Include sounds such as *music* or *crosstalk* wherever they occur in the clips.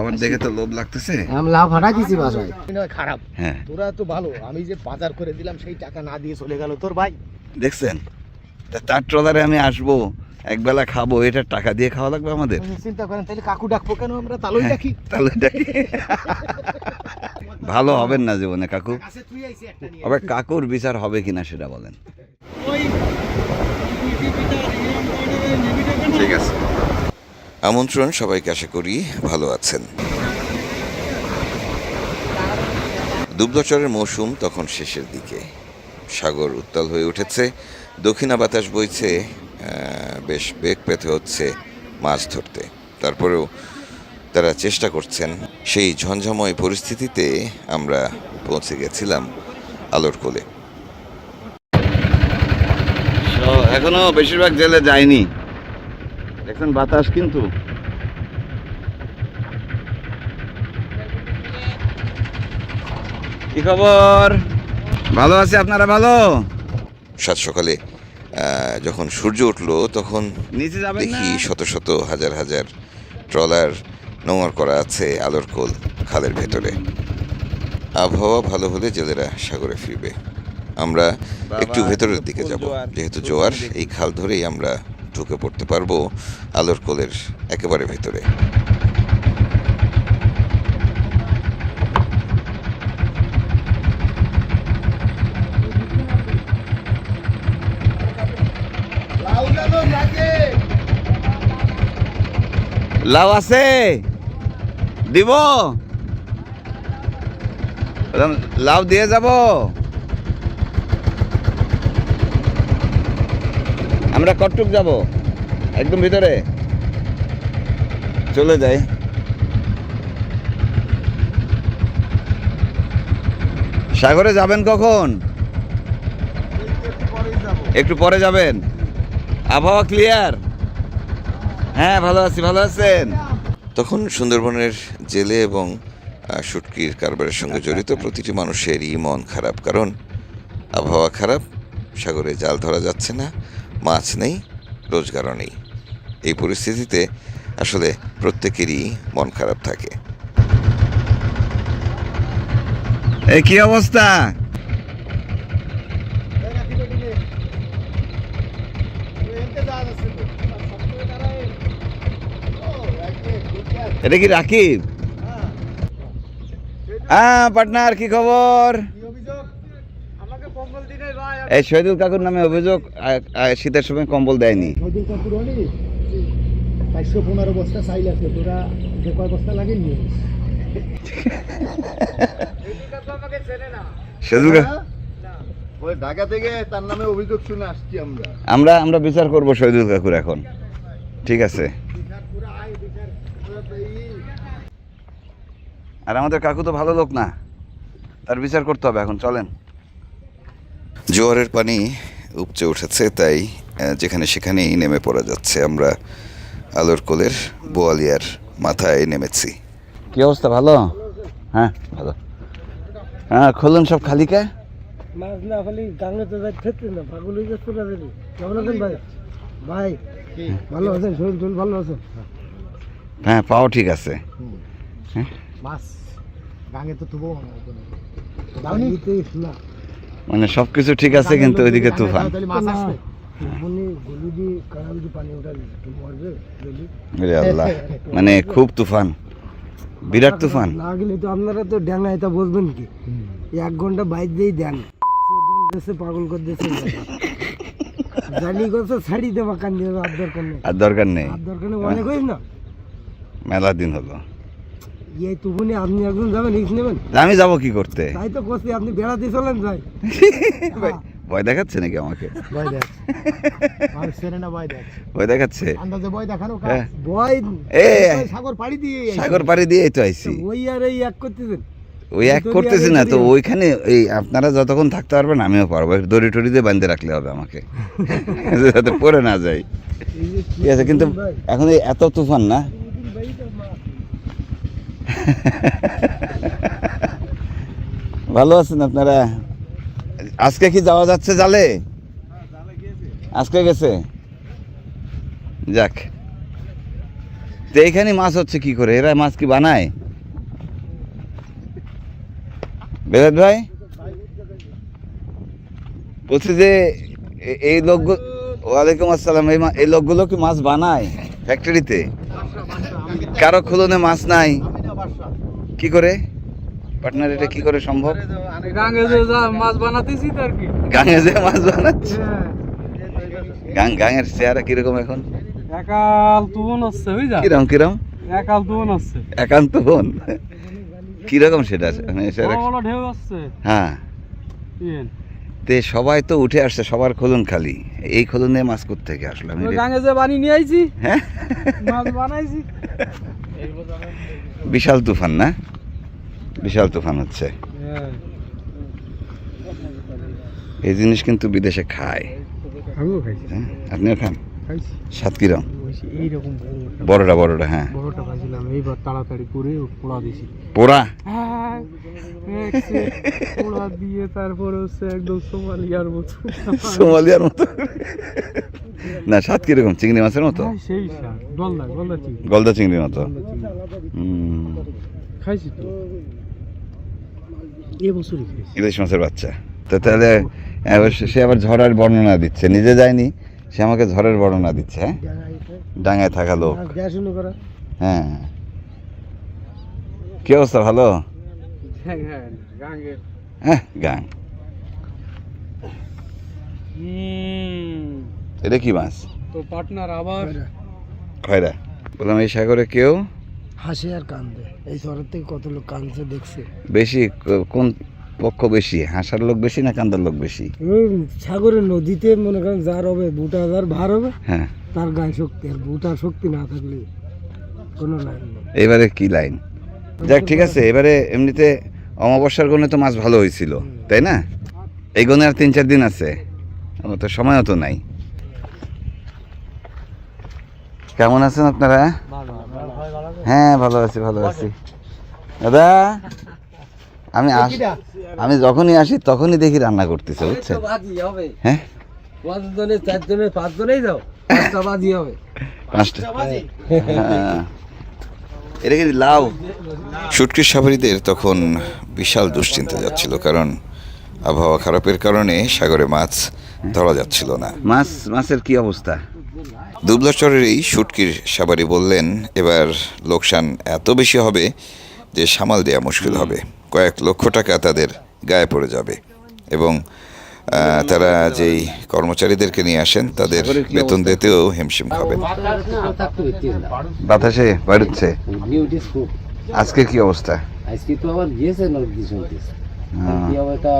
খাবার দেখে তো লোভ লাগতেছে আমি লাভ ফাটা দিছি বাসায় খারাপ হ্যাঁ তোরা তো ভালো আমি যে বাজার করে দিলাম সেই টাকা না দিয়ে চলে গেল তোর ভাই দেখছেন তা তার ট্রলারে আমি আসব একবেলা খাব এটা টাকা দিয়ে খাওয়া লাগবে আমাদের চিন্তা করেন তাহলে কাকু ডাকবো কেন আমরা তালই হ্যাঁ। ডাকি তাহলে দেখি ভালো হবেন না জীবনে কাকু কাছে তুই আইসি একটা নিয়ে আবার কাকুর বিচার হবে কিনা সেটা বলেন ঠিক আছে আমন্ত্রণ সবাইকে আশা করি ভালো আছেন। দুগ্ধচরের মৌসুম তখন শেষের দিকে। সাগর উত্তাল হয়ে উঠেছে, দক্ষিণা বাতাস বইছে বেশ বেগ পেতে হচ্ছে মাছ ধরতে। তারপরেও তারা চেষ্টা করছেন, সেই ঝঞ্ঝাময় পরিস্থিতিতে আমরা পৌঁছে গেছিলাম আলোর কোলে। এখনও বেশিরভাগ জেলে যায়নি। এখন বাতাস কিন্তু। কি খবর? ভালো আছে আপনারা ভালো? সাত সকালে যখন সূর্য উঠল তখন দেখি শত শত হাজার হাজার ট্রলার নোংর করা আছে আলোর কোল খালের ভেতরে। আবহাওয়া ভালো হলে জেলেরা সাগরে ফিরবে। আমরা একটু ভেতরের দিকে যাব যেহেতু জোয়ার এই খাল ধরেই আমরা ঢুকে পড়তে পারব আলোর কোলের একেবারে ভেতরে। লাউ আছে? দিব? লাউ দিয়ে যাব। আমরা কটুক যাব। একদম ভিতরে। চলে যাই। সাগরে যাবেন কখন? একটু পরে যাবেন। আবহাওয়া ক্লিয়ার হ্যাঁ ভালো আছি ভালো আছেন? তখন সুন্দরবনের জেলে এবং শুটকির কারবারের সঙ্গে জড়িত প্রতিটি মানুষেরই মন খারাপ। কারণ আবহাওয়া খারাপ সাগরে জাল ধরা যাচ্ছে না। মাছ নেই রোজগারও নেই। এই পরিস্থিতিতে আসলে প্রত্যেকেরই মন খারাপ থাকে। এই কি অবস্থা? এটা কি রাকিব? হ্যাঁ পাটনার কি খবর আমাকে কম্বল দিনে ভাই এই শহীদুল কাকুর নামে অভিযোগ শীতের সময় কম্বল দেয়নি। নদীর কাপড় হলি চারশো পনেরো বস্তা চাইল আছে তোরা যে কয় বস্তা লাগে নিয়ে শহীদুল কাকু ওই ঢাকা থেকে তার নামে অভিযোগ শুনে আসছি আমরা। আমরা আমরা বিচার করব শহীদুল কাকুর এখন। ঠিক আছে। আর আমাদের কাকু তো ভালো লোক না। তার বিচার করতে হবে এখন চলেন। জোয়ারের পানি উপচে উঠেছে তাই যেখানে সেখানেই নেমে পড়া যাচ্ছে। আমরা আলোর কোলের বোয়ালিয়ার মাথায় নেমেছি। কি অবস্থা ভালো? হ্যাঁ ভালো। হ্যাঁ খুলুন সব খালি কে? মাছ না খালি গাঙ্গে তো যাই না পাগল হয়ে যাচ্ছে না কেমন আছেন ভাই? ভাই ভালো আছেন? শরীর টরীর ভালো আছে? হ্যাঁ পাও ঠিক আছে। মাছ গাঙ্গে তো না। মানে সব কিছু ঠিক আছে কিন্তু ওইদিকে তুফান। ওরে আল্লাহ মানে খুব তুফান। বিরাট তুফান। না গেলে তো আপনারা তো ড্যাঙ্গা এটা বুঝবেন কি? এক ঘণ্টা বাইর দিয়েই দেন। দেশে পাগল করে দেশে জানি করছে ছাড়ি দেবা কান দিয়ে আর দরকার নেই। আর দরকার নেই। আর দরকার নেই অনেক হইস না মেলা দিন হলো। তুফুনি আপনি একজন যাবেন রিক্স নেবেন? আমি যাব কি করতে? তাই তো করছি আপনি বেড়াতে চলেন যাই *laughs* ভয় দেখাচ্ছে নাকি আমাকে? ভয় দেখ *laughs* না ভয় দেখ ভয় দেখাচ্ছে? আন্দাজে ভয় দেখানো হ্যাঁ। ভয় এ সাগর পাড়ি দিয়ে সাগর পাড়ি দিয়েই তো আইছি। ওই আর এই এক করতেছেন। ওই এক করতেছি না তো ওইখানে এই আপনারা যতক্ষণ থাকতে পারবেন আমিও পারব। একটু দড়ি টড়ি দিয়ে বাঁধতে রাখলে হবে আমাকে। *laughs* যাতে পড়ে না যাই। ঠিক আছে কিন্তু এখন এই এত তুফান না? *laughs* ভালো আছেন আপনারা? আজকে কি যাওয়া যাচ্ছে জালে? আজকে গেছে? যাক। তো এইখানে মাছ হচ্ছে কি করে? এরা মাছ কি বানায়? বেলাত ভাই? বলছি যে এই লোকগুলো ওয়ালাইকুম আসসালাম, এই লোকগুলো কি মাছ বানায় ফ্যাক্টরিতে কারও খুলনে মাছ নাই। কি করে? পার্টনার এটা কি করে সম্ভব? গাঙ্গে যে মাছ বানাতেছি তার কি। গাঙে যে মাছ বানাচ্ছে? গাং গাঙের চেহারা কীরকম এখন? একাল তুবন হচ্ছে বুঝা কিরম কিরম? একাল তুবন হচ্ছে। একান্ত বোন কীরকম সেটা মানে ঢেউ আসছে। হ্যাঁ। তে সবাই তো উঠে আসছে সবার খোলন খালি। এই খোলনে মাছ করতে থেকে আসলাম ওই গাঙ্গে যে বানি নিয়ে আইছি। হ্যাঁ। মাছ বানাইছি। *laughs* বিশাল তুফান না? বিশাল তুফান হচ্ছে। এই জিনিস কিন্তু বিদেশে খায়। হ্যাঁ? আপনিও খান? সাত কিরম? এইরকম বড়টা বড়টা হ্যাঁ। বড়টা পাইছিলাম এইবার তাড়াতাড়ি করে পোড়া দিছি। পোড়া? হ্যাঁ, পোড়া দিয়ে তারপরে হচ্ছে একদম সোমালিয়ার মতো। সোমালিয়ার মতো? না সাত কীরকম? চিংড়ি মাছের মতো? হ্যাঁ, সেই স্বাদ। গলদা গলদা চিংড়ি। গলদা চিংড়ির মতো? খাইছি তো। খাইছি। ইলিশ মাছের বাচ্চা। তো তাহলে সে আবার ঝড়ের বর্ণনা দিচ্ছে। নিজে যায়নি? সে আমাকে ঝড়ের বর্ণনা দিচ্ছে হ্যাঁ? ডাঙায় থাকা লোক। হ্যাঁ কি অবস্থা ভালো? হ্যাঁ হ্যাঁ হ্যাঁ গাং। এটা কি মাছ? তো পার্টনার আবার। খয়রা। বললাম এই সাগরে কেউ? হাসি আর কান্দে। এই শহরের থেকে কত লোক কান্দছে দেখছে। বেশি কোন পক্ষ বেশি হাসার লোক বেশি না কান্দার লোক বেশি? সাগরের নদীতে মনে করেন যার হবে দুটা হাজার ভার হবে হ্যাঁ। তার গায়ে শক্তি আর বুটার শক্তি না থাকলে কোনো লাইন নেই। এবারে কি লাইন? যাক ঠিক আছে এবারে এমনিতে অমাবস্যার গণে তো মাছ ভালো হয়েছিল তাই না? এই গণে আর তিন চার দিন আছে আমার তো সময়ও তো নাই। কেমন আছেন আপনারা? হ্যাঁ ভালো আছি ভালো আছি। দাদা? আমি আস আমি যখনই আসি তখনই দেখি রান্না করতেছে বুঝছেন? হ্যাঁ? যাও। পাঁচটা বাজি হবে। পাঁচটা। হ্যাঁ। এটা কি লাউ? শুটকির সাভারিদের তখন বিশাল দুশ্চিন্তা যাচ্ছিল কারণ আবহাওয়া খারাপের কারণে সাগরে মাছ ধরা যাচ্ছিল না। মাছ মাছের কি অবস্থা? দুবলাচরের এই শুটকির সাবারি বললেন এবার লোকসান এত বেশি হবে যে সামাল দেওয়া মুশকিল হবে। কয়েক লক্ষ টাকা তাদের গায়ে পড়ে যাবে। এবং তারা যেই কর্মচারীদেরকে নিয়ে আসেন তাদের বেতন দিতেও হিমশিম খাবেন। বাতাসে বাড়ছে? আজকে কি অবস্থা? আজকে তো আবার গিয়েছে হ্যাঁ। তা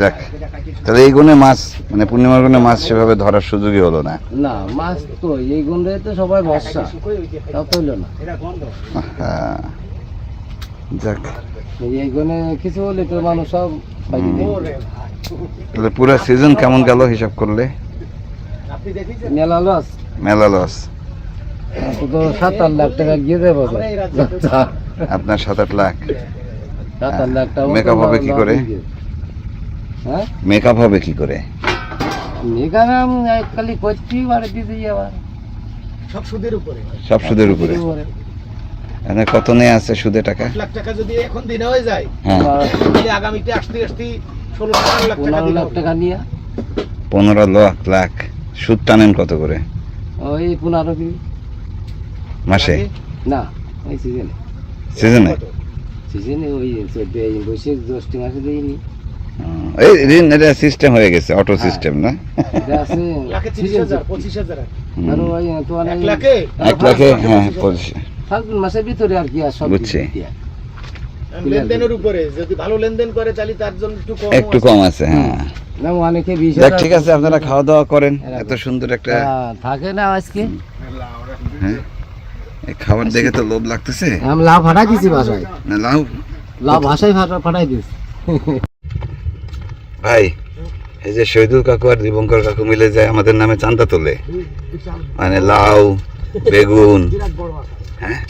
যাক তাহলে এই গুণে মাছ মানে পূর্ণিমার গুণে মাছ সেভাবে ধরার সুযোগই হলো না। না মাছ তো এই তো সবাই ভরসা তো হইল না। হ্যাঁ। যাক। এই গনে কিছু হলে তো মানুষ সব তাহলে পুরো সিজন কেমন গেল হিসাব করলে? মেলা লস মেলা লস তো সাত আট লাখ টাকা গিয়ে দেবো আপনার সাত আট লাখ সাত আট লাখ। টাকা Make হবে কি করে? হ্যাঁ মেকআপ হবে কি করে? এখানে আমি খালি করছি বাড়ি দিতে আবার। সব সুদের উপরে। সব সুদের উপরে। এখানে কত নেই আছে সুদে টাকা? লাখ টাকা যদি এখন দিনে হয়ে যায় হ্যাঁ। আগামীতে আসতে আসতে ষোলো লাখ টাকা লাখ টাকা নিয়ে? পনেরো লাখ লাখ। সুদ টানেন কত করে? ওই পনেরো কি? মাসে? না ওই সিজনে। সিজনে? সিজনে ওই চোদ্দ বৈশাখ জ্যৈষ্ঠ মাসে দিইনি। এই ঋণ এটা সিস্টেম হয়ে গেছে অটো সিস্টেম না? এটা আছে লাখে তিরিশ হাজার পঁচিশ হাজার। ওই তোমার এক এক লাখে হ্যাঁ পঁচিশ। ফাল্গুন মাসের ভিতরে আর কি আর সব বুঝছি। লেনদেনের উপরে যদি ভালো লেনদেন করে তাহলে তার জন্য একটু কম একটু কম আছে হ্যাঁ। না অনেকে ঠিক আছে আপনারা খাওয়া দাওয়া করেন। এত সুন্দর একটা হ্যাঁ, থাকে না আজকে। হ্যাঁ। এই খাবার দেখে তো লোভ লাগতেছে। আমি লাভ ফাটাই দিছি বাসায়। না লাউ? লাভ ভাষায় ফাটাই দিছি। ভাই এই যে শহীদুল কাকু আর দীপঙ্কর কাকু মিলে যায় আমাদের নামে চান্দা তোলে। মানে লাউ বেগুন। হ্যাঁ?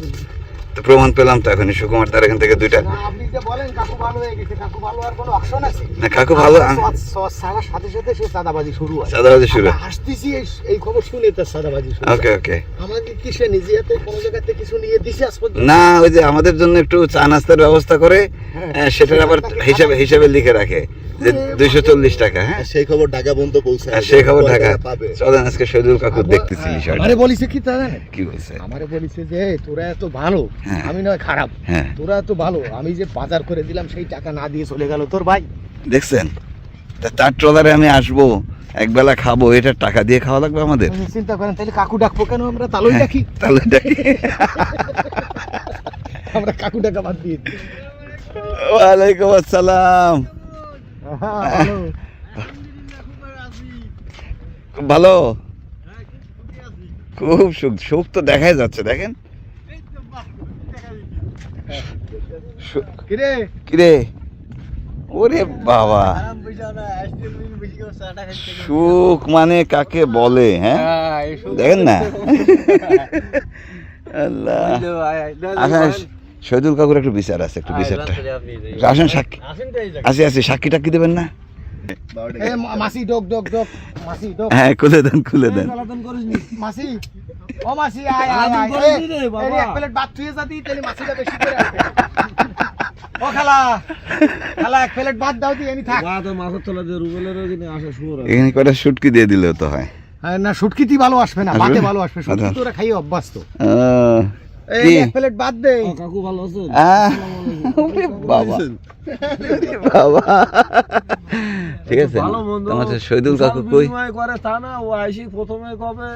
তো প্রমাণ পেলাম তো এখনই। সুকুমার তার এখান থেকে দুইটা। না, কাকু ভালো হয়ে গেছে কাকু ভালো আর কোনো অপশন আছে? না কাকু ভালো সৎ- সৎ ছাড়ার সাথে সাথে সে চাঁদাবাজি শুরু হয়। শুরু। এই- খবর শুনে তার চাঁদাবাজি শুরু ওকে ওকে। আমাকে কি সে নিজে হাতে কোনো কিছু নিয়ে দিছে আজ না ওই যে আমাদের জন্য একটু চা নাস্তার ব্যবস্থা করে আহ, সেটার আবার হিসাবে হিসাবে লিখে রাখে। যে দুইশো চল্লিশ টাকা হ্যাঁ? সেই খবর ঢাকা বন্ধ পৌঁছায় আর সেই খবর ঢাকা। পাবে। চলেন আজকে শহীদুল দেখতেছি বলিছে কি তা কি বলছে? আমারে বলিছে যে তোরা এত ভালো হ্যাঁ। আমি নয় খারাপ। হ্যাঁ। তোরা এত ভালো আমি যে বাজার করে দিলাম সেই টাকা না দিয়ে চলে গেল তোর ভাই। দেখছেন? তা তার ট্রলারে আমি আসব একবেলা খাব এটা টাকা দিয়ে খাওয়া লাগবে আমাদের? আপনি চিন্তা করেন তাহলে কাকু ডাকবো কেন? আমরা তালই হ্যাঁ, ডাকি। তাহলে ডাকি। আমরা কাকু ডাকা বাদ দিয়ে দিই। ওয়ালাইকুম আসসালাম। হ্যাঁ। খুব ভালো। খুব সুখ সুখ তো দেখাই যাচ্ছে দেখেন। কিরে? ওরে বাবা। সুখ মানে কাকে বলে হ্যাঁ? দেখেন না? *laughs* আল্লাহ। শহীদুল কাকুর একটু বিচার আছে একটু বিচারটা। আসেন সাক্ষী আসি আসি সাক্ষী টাক্ষী দেবেন না? এ, মাসি ডোক ডোক ডোক মাসি ডোক হ্যাঁ খুলে দেন খুলে দেন। মাসি ও মাসি আয় আয় আয়। এক প্লেট ভাত থুয়ে যাতি তাহলে মাছিটা বেশি করে আসবে। ও খালা খালা এক প্লেট ভাত দাও দি এনি থাক। এখানে কটা শুটকি দিয়ে দিলেও তো হয়। হ্যাঁ, না শুটকিটি ভালো আসবে না ভাতে ভালো আসবে। শুটকি আচ্ছা। তো ওরা বাবা। বাবা। ঠিক আছে। তোমার শহীদুল কাকু কই? করে তা না ও আইসি প্রথমে কবে?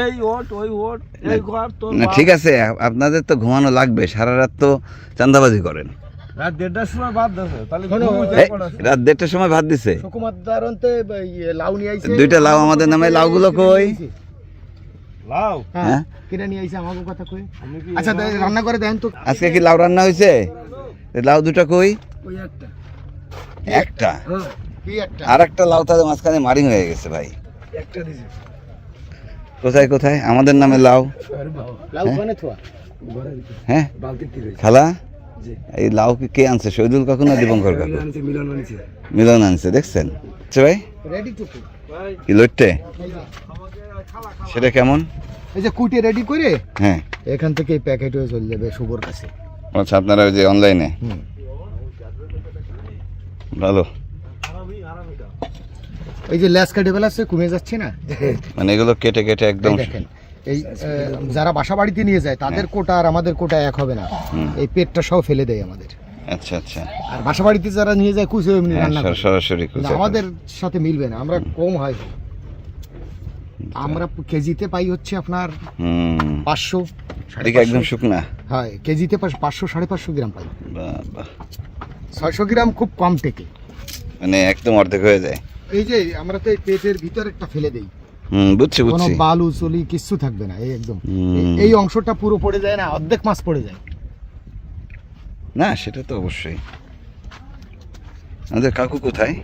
এই ওট ওই ওট এই ঘর তোর না ঠিক আছে আপনাদের তো ঘুমানো লাগবে সারা রাত তো চান্দাবাজি করেন। রাত দেড়টার সময় তাহলে। রাত দেড়টার ভাত দিছে। সুকুমার দারন্তে লাউ নিয়ে আইছে। দুইটা লাউ আমাদের নামে, লাউগুলো কই? হ্যাঁ? হ্যাঁ? নিয়ে আইছে আমাকে কথা কই? আচ্ছা রান্না করে দেন তো। আজকে কি লাউ রান্না হয়েছে লাউ দুটা কই? ওই একটা। একটা? আর একটা? লাউ তাদের মাঝখানে মারিং হয়ে গেছে ভাই। একটা দিছে। কোথায় কোথায়? আমাদের নামে লাউ। লাউ কোনে থোয়া? হ্যাঁ? খালা? এই লাউ কি কে আনছে? শহীদুল কাকু না দীপঙ্কর কাকু? মিলন আনছে দেখছেন? আচ্ছা ভাই? কি লইটে? সেটা কেমন? এই যে কুটে রেডি করে হ্যাঁ। এখান থেকে এই প্যাকেট হয়ে চলে যাবে শুভর কাছে। আচ্ছা আপনারা ওই যে অনলাইনে ভালো। এই যে ল্যাস কাটেবেল আছে কমে যাচ্ছে না? মানে এগুলো কেটে কেটে একদম এই দেখেন এই যারা বাসা বাড়িতে নিয়ে যায় তাদের কোটা আর আমাদের কোটা এক হবে না। এই পেটটা সব ফেলে দেয় আমাদের। আচ্ছা আচ্ছা। আর বাসা বাড়িতে যারা নিয়ে যায় কুচে এমনি হ্যাঁ, রান্না সরাসরি কুচে আমাদের সাথে মিলবে না আমরা কম হয়। আমরা কেজিতে পাই হচ্ছে আপনার পাঁচশো একদম শুকনা। হয় কেজিতে পাঁচশো সাড়ে পাঁচশো গ্রাম পাই। ছয়শো গ্রাম খুব কম টেকে মানে একদম অর্ধেক হয়ে যায়। এই যে আমরা তো এই পেটের ভিতর একটা ফেলে দেই। হুম বুঝছি কোনো বালু চলি কিচ্ছু থাকবে না এই একদম। এই অংশটা পুরো পড়ে যায় না অর্ধেক মাছ পড়ে যায়। না সেটা তো অবশ্যই। আমাদের কাকু কোথায়?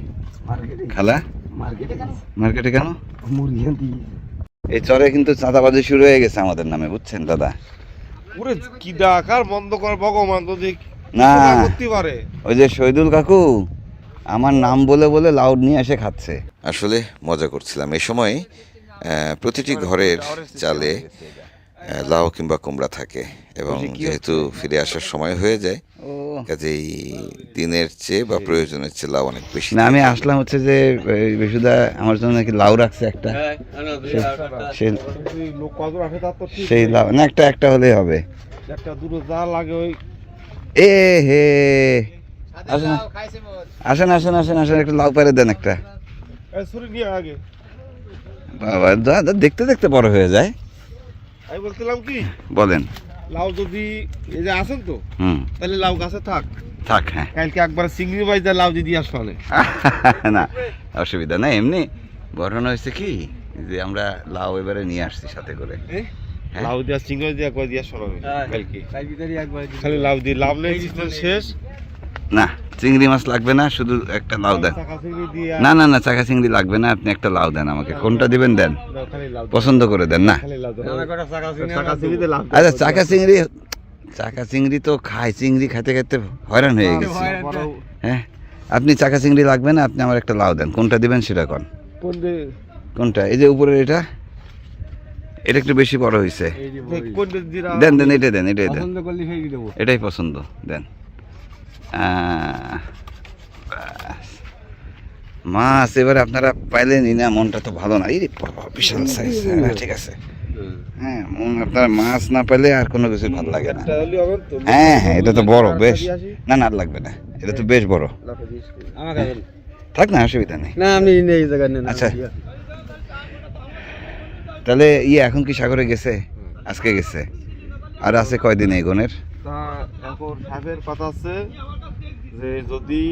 খালা? মার্কেটে মার্কেটে কেন? মুরগি এই চরে কিন্তু চাঁদাবাজি শুরু হয়ে গেছে আমাদের নামে বুঝছেন দাদা? ওরে কি ডাকার বন্ধ কর ভগবান তো দেখ না। করতে পারে? ওই যে শহীদুল কাকু আমার নাম বলে বলে লাউড নিয়ে এসে খাচ্ছে। আসলে মজা করছিলাম। এই সময় আহ, প্রতিটি ঘরের চালে লাউ কিংবা কুমড়া থাকে এবং যেহেতু ফিরে আসার সময় হয়ে যায় কাজেই দিনের চেয়ে বা প্রয়োজনের চেয়ে লাউ অনেক বেশি না আমি আসলাম হচ্ছে যে এই বিশুদা আমার জন্য নাকি লাউ রাখছে একটা। ঠিক সেই লাউ না একটা একটা হলেই হবে। একটা দুটো যা লাগে ওই এ হে। আসেন আসেন আসেন আসেন আসেন একটা লাউ পারে দেন একটা। এই ছুরি নিয়ে আগে। বাবা দেখতে দেখতে বড় হয়ে যায়। আমি বলছিলাম কি? বলেন। লাউ যদি এই যে আছেন তো হুম। তাহলে লাউ গাছে থাক। থাক হ্যাঁ। কালকে একবার চিংড়ি দিয়ে লাউ দিয়ে আসলে *laughs* না অসুবিধা নাই। এমনি ঘটনা হয়েছে কি যে আমরা লাউ এবারে নিয়ে আসছি সাথে করে। হ্যাঁ। লাউ দিয়া চিংড়ি দিয়া কয় দিয়া শোনাবে কালকে। কালকে একবার খালি লাউ দিয়ে লাভ নেই। শেষ। না চিংড়ি মাছ লাগবে না শুধু একটা লাউ দেন। না না না চাকা চিংড়ি লাগবে না আপনি একটা লাউ দেন আমাকে। কোনটা দিবেন দেন? পছন্দ করে দেন না? আচ্ছা চাকা চিংড়ি চাকা চিংড়ি তো খায় চিংড়ি খেতে খেতে হয়রান হয়ে গেছে। হ্যাঁ আপনি চাকা চিংড়ি লাগবে না আপনি আমার একটা লাউ দেন। কোনটা দিবেন সেটা কন? কোনটা? এই যে উপরের এটা এটা একটু বেশি বড় হয়েছে দেন দেন এটা দেন এটাই দেন। এটাই পছন্দ দেন। মাছ এবারে আপনারা পাইলেনই না মনটা তো ভালো না। এই বাবা, বিশাল সাইজ ঠিক আছে। হ্যাঁ মন আপনারা মাছ না পেলে আর কোনো কিছু ভালো লাগে না। হ্যাঁ হ্যাঁ এটা তো বড় বেশ। না না আর লাগবে না। এটা তো বেশ বড়। থাক না অসুবিধা নেই। না আমি এই জায়গায় আচ্ছা। তাহলে ইয়ে এখন কি সাগরে গেছে? আজকে গেছে। আর আছে কয়দিন এগোনের তা এখন সাহেবের কথা আছে যে যদি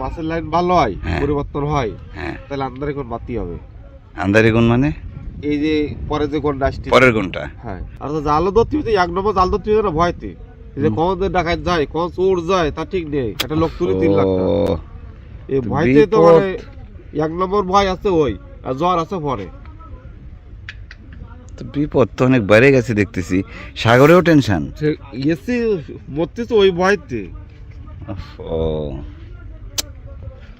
মাছের লাইন ভালো হয় হ্যাঁ। পরিবর্তন হয় হ্যাঁ। তাহলে আন্দারে কোন বাতি হবে? আন্দারি গুণ মানে? এই যে পরে যে কোন আসছে। পরের গুণটা হ্যাঁ। আর তো জাল ধরতে হইতে এক নম্বর জাল ধরতে হইতে ভয়তে? যে কখন ডাকাত যায় কখন চোর যায় তা ঠিক নেই। একটা লোক তুলে তিন লাখ এই ভয়তে তো মানে এক নম্বর ভয় আছে ওই আর জ্বর আছে পরে। তো বিপদ তো অনেক বেড়ে গেছে দেখতেছি। সাগরেও টেনশন গেছি মরতেছে ওই ভয়তে। ও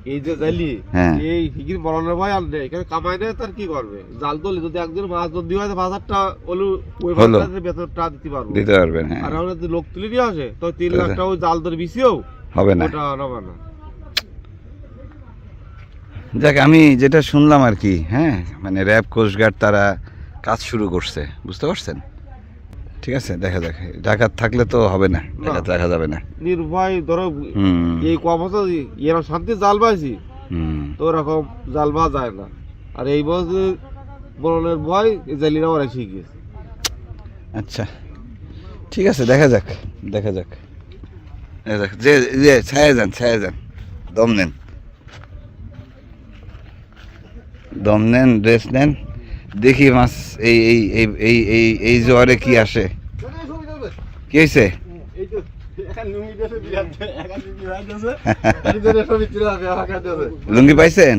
এই যে জালি হ্যাঁ। এই হিগির ভয় আর এখানে কামাই নেই তার কি করবে? জাল তোলে যদি একজন মাছ যদি হয় পাঁচ হাজারটা হলো ওই। বেতনটা দিতে পারব। দিতে পারবেন হ্যাঁ। আর আমরা যদি লোক তুলে নিয়ে আসে তো তিন তাহলে- লাখ টাকা ওই জাল ধরে বিছিও হবে না। ওটা নেবে না। যাক আমি যেটা শুনলাম আর কি হ্যাঁ মানে র্যাব কোস্টগার্ড তারা কাজ শুরু করছে বুঝতে পারছেন? ঠিক আছে দেখা যাক। ডাকাত থাকলে তো হবে না ডাকাত রাখা যাবে না। নির্ভয় ধরো এই ক বছর এরকম শান্তি জাল পাইছি তো ওরকম জাল পাওয়া যায় না। আর এই বছর মরণের ভয় জালিরা ওরা শিখিয়েছে আচ্ছা। ঠিক আছে দেখা যাক দেখা যাক। দেখা যাক যে যে ছায়া যান ছায়া যান। দম নেন। দম নেন রেস্ট নেন। দেখি মাছ এই এই এই এই এই এই জোয়ারে কি আসে? কি হয়েছে লুঙ্গি পাইছেন?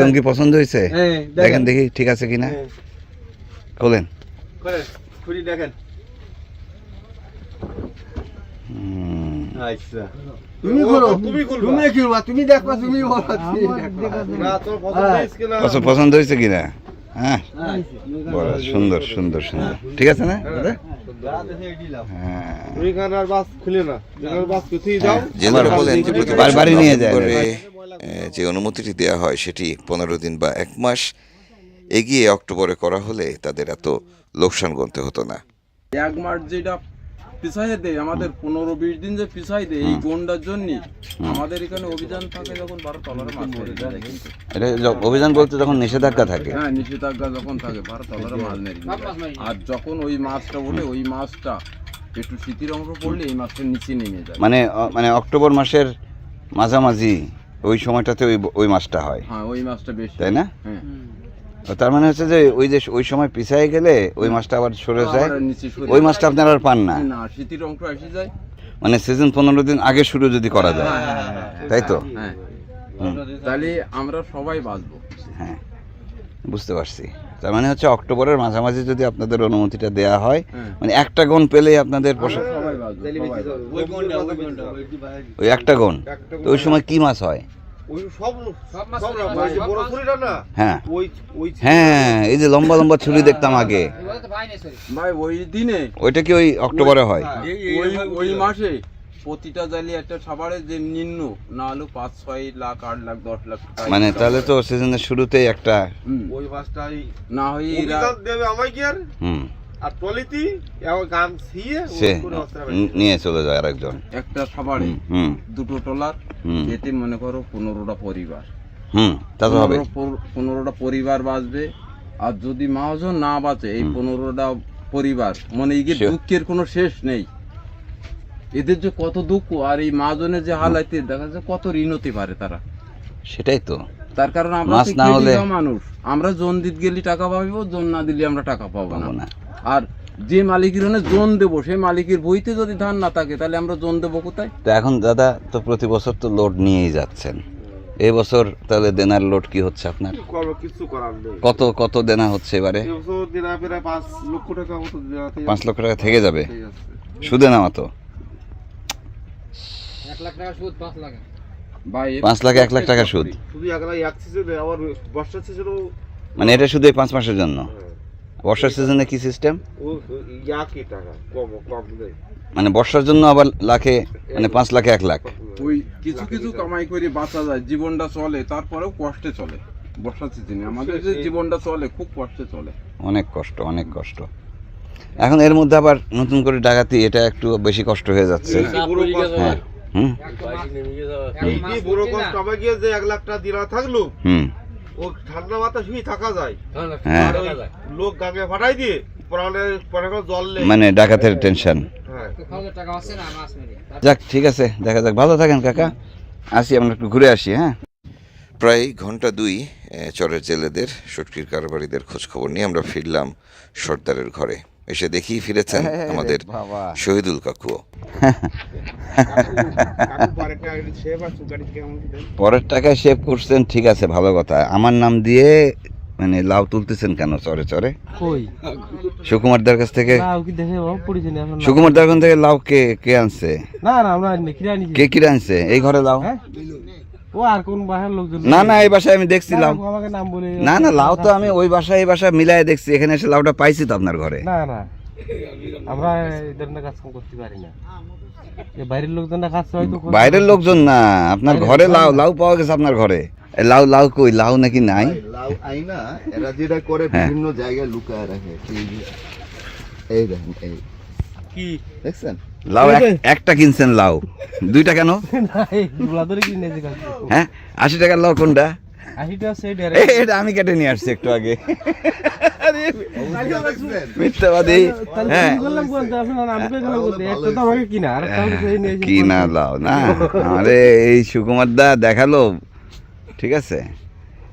লুঙ্গি পছন্দ হয়েছে হ্যাঁ দেখেন দেখি ঠিক আছে কিনা। খোলেন। দেখেন। হুম, আচ্ছা। তুমি করো তুমি তুমি করবা তুমি দেখবা তুমি বলো পছন্দ হয়েছে কিনা? হ্যাঁ। বড় সুন্দর সুন্দর সুন্দর। ঠিক আছে না দাদা? হ্যাঁ ওইখানে আর বাস খুলে না যেখানে বাস কোথায় যাও জেলেরা বলেন যে প্রতি বাড়ি- বাড়ি নিয়ে যায়। করে যে অনুমতিটি দেওয়া হয় সেটি পনেরো দিন বা এক মাস এগিয়ে অক্টোবরে করা হলে তাদের এত লোকসান গুনতে হতো না। এক মাস যেটা পিছাই দেয় আমাদের পনেরো বিশ দিন যে পিছাই দেয় এই গন্ডার জন্য আমাদের এখানে অভিযান থাকে যখন বারো তলারে মাছ মেরে যায় এটা অভিযান বলতে যখন নিষেধাজ্ঞা থাকে। হ্যাঁ নিষেধাজ্ঞা যখন থাকে বারো তলারে মাছ মেরে আর যখন ওই মাছটা ওঠে ওই মাছটা একটু শীতের অংশ পড়লে এই মাছটা নিচে নেমে যায়। মানে মানে অক্টোবর মাসের মাঝামাঝি ওই সময়টাতে ওই ওই মাসটা হয়। হ্যাঁ ওই মাছটা বেশি। তাই না? হ্যাঁ। তার মানে হচ্ছে যে ওই যে ওই সময় পিছায় গেলে ওই মাছটা আবার সরে যায় ওই মাছটা আপনারা আর পান না। না শীতের অংশ এসে যায়। মানে সিজন পনেরো দিন আগে শুরু যদি করা যায়। তাই তো? হ্যাঁ। তাহলে আমরা সবাই বাঁচবো। হ্যাঁ বুঝতে পারছি। তার মানে হচ্ছে অক্টোবরের মাঝামাঝি যদি আপনাদের অনুমতিটা দেয়া হয় হ্যাঁ। মানে একটা গন পেলেই আপনাদের। ওই একটা গন তো ওই সময় কি মাছ হয়? হ্যাঁ। ওই ওই হ্যাঁ এই যে লম্বা লম্বা ছুরি দেখতাম আগে। ভাই ওই দিনে ওইটা কি ওই অক্টোবরে হয়? ওই ওই মাসে প্রতিটা জালি একটা সাবারে যে নিম্ন না হলেও পাঁচ ছয় লাখ আট লাখ দশ লাখ মানে তাহলে তো সিজনের শুরুতেই একটা। ওই মাছটাই না হয় এরা দেবে আমায় কি আর? হুম। আর টলিতি গান ছিয়ে নিয়ে চলে যায় আরেকজন। একটা সাবারে হুম, দুটো টলার। এতে মনে করো পনেরোটা পরিবার। হুম তা তো হবে পনেরোটা পরিবার বাঁচবে আর যদি মহাজন না বাঁচে এই পনেরোটা পরিবার মানে এই দুঃখের কোনো শেষ নেই। এদের যে কত দুঃখ আর এই মহাজনের যে হালাইতে দেখা যাচ্ছে কত ঋণ হতে পারে তারা। সেটাই তো। তার কারণ আমরা মানুষ। আমরা জোন দিতে গেলে টাকা পাবো জোন না দিলে আমরা টাকা পাবো না। আর যে মালিকের ওখানে জোন দেবো সেই মালিকের বইতে যদি ধান না থাকে তাহলে আমরা জোন দেবো কোথায়? তো এখন দাদা তো প্রতি বছর তো লোড নিয়েই যাচ্ছেন। এই বছর তাহলে দেনার লোড কি হচ্ছে আপনার? কিছু করার নেই। কত কত দেনা হচ্ছে এবারে? এবছর দিনা প্রায় পাঁচ লক্ষ টাকা মতো দেওয়াতেই পাঁচ লক্ষ টাকা থেকে যাবে? আছে। সুদে নামা তো ভাই পাঁচ লাখ এক লাখ টাকা সুদ। শুধু একলা এক সিজনে আবার বর্ষার সিজনেও মানে এটা শুধু এই পাঁচ মাসের জন্য? বর্ষার সিজনে কি সিস্টেম মানে বর্ষার জন্য আবার লাখে মানে পাঁচ লাখে এক লাখ। ওই কিছু কিছু কামাই করে বাঁচা যায় জীবনটা চলে তারপরেও কষ্টে চলে বর্ষার সিজনে আমাদের যে জীবনটা চলে খুব কষ্টে চলে। অনেক কষ্ট অনেক কষ্ট। এখন এর মধ্যে আবার নতুন করে ডাকাতি এটা একটু বেশি কষ্ট হয়ে যাচ্ছে। হ্যাঁ হুম। ও ঠান্ডা মাথা শুয়ে থাকা যায়। হ্যাঁ আর ওই লোক গাঙ্গে ফাটাই দিয়ে জল নেই। মানে ডাকাতের টেনশন হ্যাঁ। যাক ঠিক আছে দেখা যাক। ভালো থাকেন কাকা। আসি আমরা একটু ঘুরে আসি হ্যাঁ? প্রায় ঘণ্টা দুই চরের জেলেদের সটকির কারবারিদের খোঁজখবর নিয়ে আমরা ফিরলাম সর্দারের ঘরে। এসে দেখি ফিরেছেন আমাদের শহীদুল কাকুও পরের টাকায় সেভ করছেন ঠিক আছে ভালো কথা। আমার নাম দিয়ে মানে লাউ তুলতেছেন কেন চরে চরে? কই? সুকুমারদার কাছ থেকে? সুকুমারদার কাছ থেকে লাউ কে কে আনছে? না না আমরা আনি কে কিনে আনছে এই ঘরে লাউ? হ্যাঁ? ও আর কোন বাসার লোকজন না না এই বাসায় আমি দেখছি লাউ না, আমাকে নাম বলে না না লাউ তো আমি ওই বাসায় এই বাসায় মিলাই দেখছি। এখানে এসে লাউটা পাইছি তো আপনার ঘরে। না না। আমরা এই ধরনের কাজ করতে পারি না। এই বাইরের হয়তো লোকজন না আপনার ঘরে লাউ লাউ পাওয়া গেছে আপনার ঘরে। লাউ লাউ কই? লাউ নাকি নাই? লাউ আইনা এরা যেটা করে হ্যাঁ। বিভিন্ন জায়গায় লুকায় রাখে। এই যে- এই দেখেন এই। কি? দেখছেন? লাউ একটা কিনছেন লাউ। দুইটা কেন? হ্যাঁ? আশি টাকার লাউ কোনটা? এটা আমি কেটে নিয়ে আসছি একটু আগে। মিথ্যাবাদী। হ্যাঁ। কিনা না লাও না। আরে এই সুকুমার দা দেখাল। ঠিক আছে?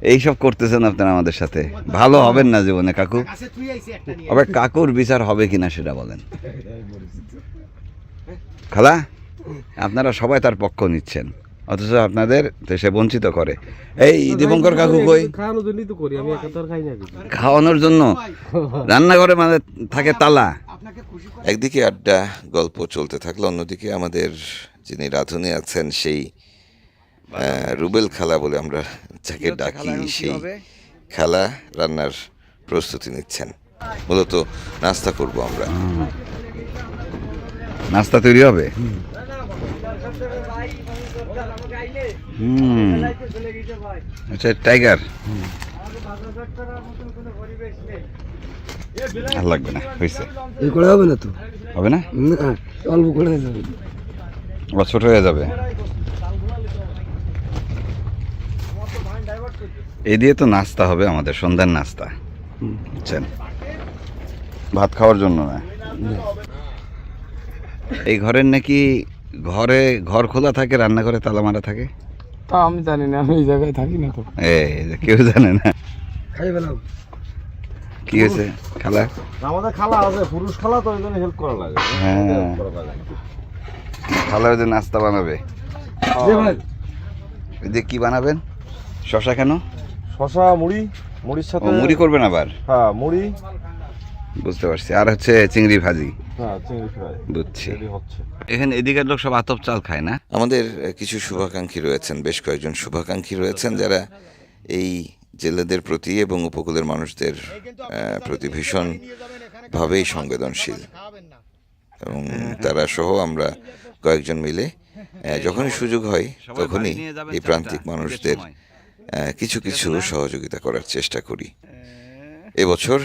এইসব করতেছেন আপনারা আমাদের সাথে। ভালো হবেন না জীবনে কাকু। নিয়ে। আবার কাকুর বিচার হবে কিনা সেটা বলেন। খালা আপনারা সবাই তার পক্ষ নিচ্ছেন অথচ আপনাদের দেশে বঞ্চিত করে। এই দীপঙ্কর কাকু কই? খাওয়ানোর জন্য? রান্নাঘরে মানে থাকে তালা? একদিকে আড্ডা গল্প চলতে থাকল অন্যদিকে আমাদের যিনি রাঁধুনি আছেন সেই রুবেল খালা বলে আমরা যাকে ডাকি সেই খালা রান্নার প্রস্তুতি নিচ্ছেন। মূলত নাস্তা করব আমরা। নাস্তা তৈরি হবে? হুম। আচ্ছা টাইগার। আর লাগবে না হয়েছে এই করে হবে না তো? হবে না? অল্প করে যাবে আবার ছোট হয়ে যাবে। এই দিয়ে তো নাস্তা হবে আমাদের সন্ধ্যার নাস্তা। বুঝছেন? ভাত খাওয়ার জন্য না। এই ঘরের নাকি ঘরে ঘর খোলা থাকে রান্নাঘরে তালা মারা থাকে? তা আমি জানি না আমি এই জায়গায় থাকি না তো। এই কেউ জানে না। খাই ফেলাও কি হয়েছে খালা? আমাদের খালা আছে পুরুষ খালা তো ওই জন্য হেল্প করা লাগে। হ্যাঁ। খালা ওই যে নাস্তা বানাবে। ওই যে কি বানাবেন? শশা কেন? শশা মুড়ি মুড়ির সাথে মুড়ি করবেন আবার? হ্যাঁ মুড়ি বুঝতে পারছি। আর হচ্ছে চিংড়ি ভাজি। হ্যাঁ বুঝছি। এখানে এদিকের লোক সব আতপ চাল খায় না? আমাদের কিছু শুভাকাঙ্ক্ষী রয়েছেন বেশ কয়েকজন শুভাকাঙ্ক্ষী রয়েছেন যারা এই জেলেদের প্রতি এবং উপকূলের মানুষদের প্রতি ভীষণ ভাবেই সংবেদনশীল। এবং তারা সহ আমরা কয়েকজন মিলে যখনই সুযোগ হয় তখনই এই প্রান্তিক মানুষদের কিছু কিছু সহযোগিতা করার চেষ্টা করি। এবছর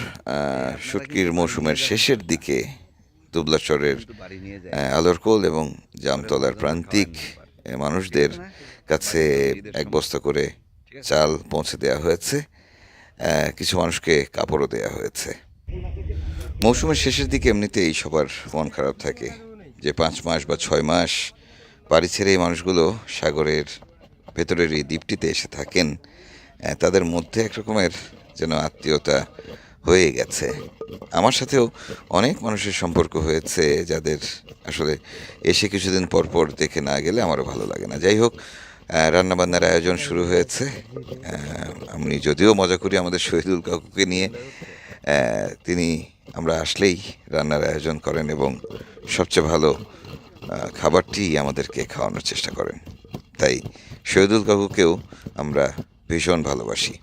শুটকির মৌসুমের শেষের দিকে দুবলাচরের আলোরকোল এবং জামতলার প্রান্তিক মানুষদের কাছে এক বস্তা করে চাল পৌঁছে দেওয়া হয়েছে কিছু মানুষকে কাপড়ও দেওয়া হয়েছে। মৌসুমের শেষের দিকে এমনিতেই সবার মন খারাপ থাকে। যে পাঁচ মাস বা ছয় মাস বাড়ি ছেড়ে এই মানুষগুলো সাগরের ভেতরের এই দ্বীপটিতে এসে থাকেন তাদের মধ্যে এক রকমের যেন আত্মীয়তা হয়ে গেছে। আমার সাথেও অনেক মানুষের সম্পর্ক হয়েছে যাদের আসলে এসে কিছুদিন পর পর দেখে না গেলে আমারও ভালো লাগে না। যাই হোক রান্নাবান্নার আয়োজন শুরু হয়েছে। আমি যদিও মজা করি আমাদের শহীদুল কাকুকে নিয়ে তিনি আমরা আসলেই রান্নার আয়োজন করেন এবং সবচেয়ে ভালো খাবারটি আমাদেরকে খাওয়ানোর চেষ্টা করেন। তাই শহীদুল কাকুকেও আমরা ভীষণ ভালোবাসি।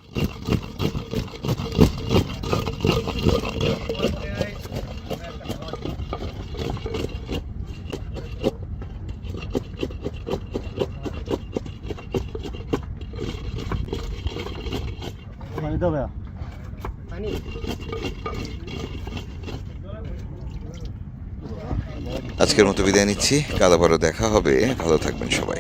আজকের মতো বিদায় নিচ্ছি। কাল আবারও দেখা হবে। ভালো থাকবেন সবাই।